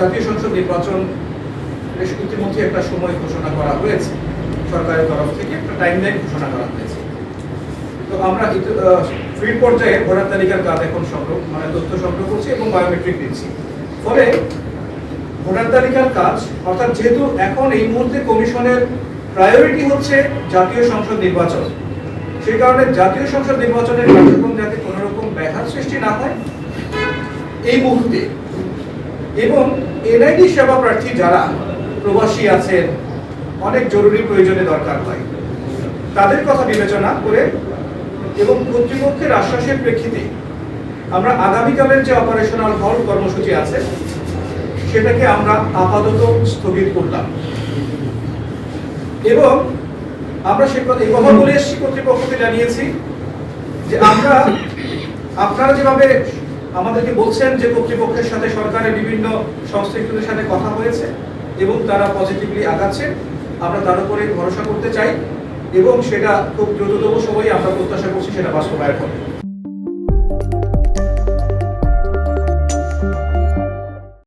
জাতীয় সংসদ নির্বাচন বেশ ইতিমধ্যে একটা সময় ঘোষণা করা হয়েছে। সরকারের তরফ থেকে একটা টাইম টাইমলাইন ঘোষণা করা হয়েছে। তো আমরা ফিল্ড পর্যায়ে ভোটার তালিকার কাজ এখন সংগ্রহ মানে তথ্য সংগ্রহ করছি এবং বায়োমেট্রিক দিচ্ছি। ফলে ভোটার তালিকার কাজ, অর্থাৎ যেহেতু এখন এই মুহূর্তে কমিশনের প্রায়োরিটি হচ্ছে জাতীয় সংসদ নির্বাচন, সেই কারণে জাতীয় সংসদ নির্বাচনের কার্যক্রম যাতে কোনো রকম ব্যাঘাত সৃষ্টি না হয়, এই মুহূর্তে। এবং এনআইডি সেবা প্রার্থী যারা প্রবাসী আছেন, অনেক জরুরি প্রয়োজনে দরকার হয়। তাদের কথা বিবেচনা করে এবং কর্তৃপক্ষের আশ্বাসের প্রেক্ষিতে আমরা আগামীকালের যে অপারেশনাল হল কর্মসূচি আছে, সেটাকে আমরা আপাতত স্থগিত করলাম। এবং আমরা সে কথা এই কথা বলে এসেছি কর্তৃপক্ষকে জানিয়েছি যে আমরা আপনারা যেভাবে আমাদেরকে বলছেন যে কর্তৃপক্ষের সাথে সরকারের বিভিন্ন সংশ্লিষ্টদের সাথে কথা হয়েছে এবং তারা পজিটিভলি আগাচ্ছে। আমরা তার উপরে ভরসা করতে চাই এবং সেটা খুব দ্রুততম সময়ে আমরা প্রত্যাশা করছি সেটা বাস্তবায়ন হবে।